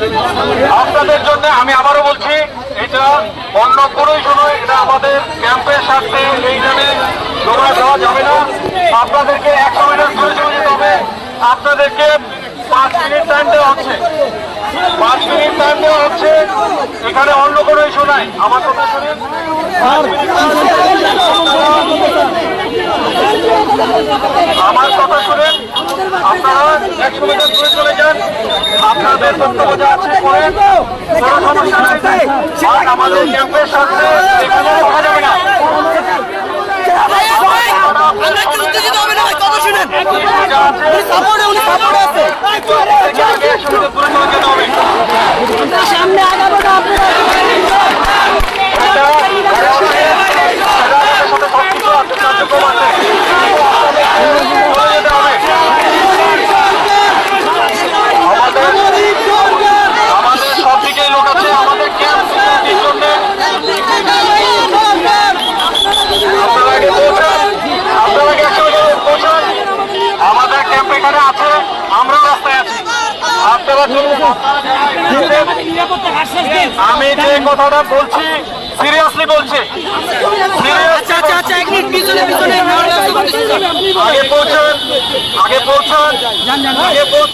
আপনাদের জন্য আমি আবারও বলছি এটা অন্য কোনো ইস্যু এটা আমাদের ক্যাম্পের স্বার্থে এইখানে জমা দেওয়া যাবে না। আপনাদেরকে একশো মিটার দূরে চলে যেতে হবে। আপনাদেরকে পাঁচ মিনিট টাইম দেওয়া হচ্ছে। পাঁচ মিনিট টাইম দেওয়া হচ্ছে। এখানে অন্য কোনো ইস্যু নাই। আমার কথা time আমার কথা আপনারা একশো মিটার দূরে চলে যান আপনাদের বক্তব্য উনি সাপোর্টে উনি সাপোর্টে আছে এখানে একশো মিটার দূরে চলে যেতে হবে সামনে আগাবো না আপনারা এটা আমাদের সাথে সবকিছু আছে কার্যক্রম আছে চলে যেতে হবে আমাদের আমাদের সব দিকেই লোক আছে আমাদের ক্যাম্প জন্য আপনারা আগে পৌঁছান আপনারা আগে একশো মিটার পৌঁছান আমাদের ক্যাম্প এখানে আছে আমরাও রাস্তায় আছি আপনারা চলুন আমি যে কথাটা বলছি সিরিয়াসলি বলছি। আচ্ছা আচ্ছা আচ্ছা আগে পৌঁছান আগে পৌঁছান আগে পৌঁছান।